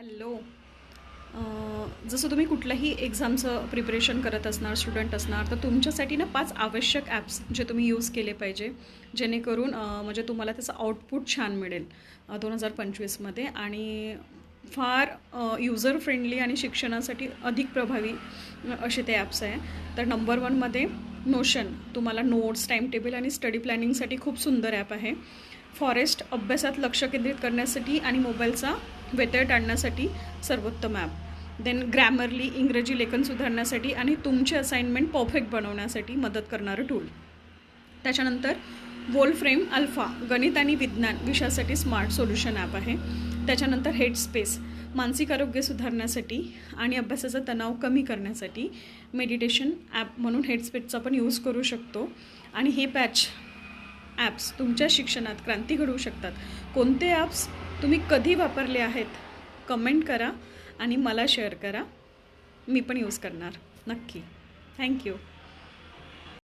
Hello. जसं तुम्ही कुठल्याही एक्झामचं प्रिपरेशन करत असणार स्टुडंट असणार तर तुमच्यासाठी ना पाच आवश्यक ॲप्स जे तुम्ही यूज केले पाहिजे जेणेकरून म्हणजे तुम्हाला त्याचं आउटपुट छान मिळेल दोन हजार पंचवीसमध्ये. आणि फार युजर फ्रेंडली आणि शिक्षणासाठी अधिक प्रभावी असे ते ॲप्स आहे. तर नंबर वनमध्ये नोशन तुम्हाला नोट्स टाईम टेबल आणि स्टडी प्लॅनिंगसाठी खूप सुंदर ॲप आहे. फॉरेस्ट अभ्यासात लक्ष केंद्रित करण्यासाठी आणि मोबाईलचा व्यत्यय टाळण्यासाठी सर्वोत्तम ॲप देन ग्रॅमरली इंग्रजी लेखन सुधारण्यासाठी आणि तुमचे असाइनमेंट परफेक्ट बनवण्यासाठी मदत करणारं टूल त्याच्यानंतर वोल फ्रेम अल्फा गणित आणि विज्ञान विषयासाठी स्मार्ट सोल्युशन ॲप आहे. त्याच्यानंतर हेड स्पेस मानसिक आरोग्य सुधारण्यासाठी आणि अभ्यासाचा तणाव कमी करण्यासाठी मेडिटेशन ॲप म्हणून हेडस्पेसचा पण यूज करू शकतो. आणि हे पॅच ॲप्स तुमच्या शिक्षणात क्रांती घडवू शकतात. कोणते ॲप्स तुम्ही कधी वापरले आहेत? कमेंट करा आणि मला शेअर करा. मी पण यूज करणार. नक्की. थँक्यू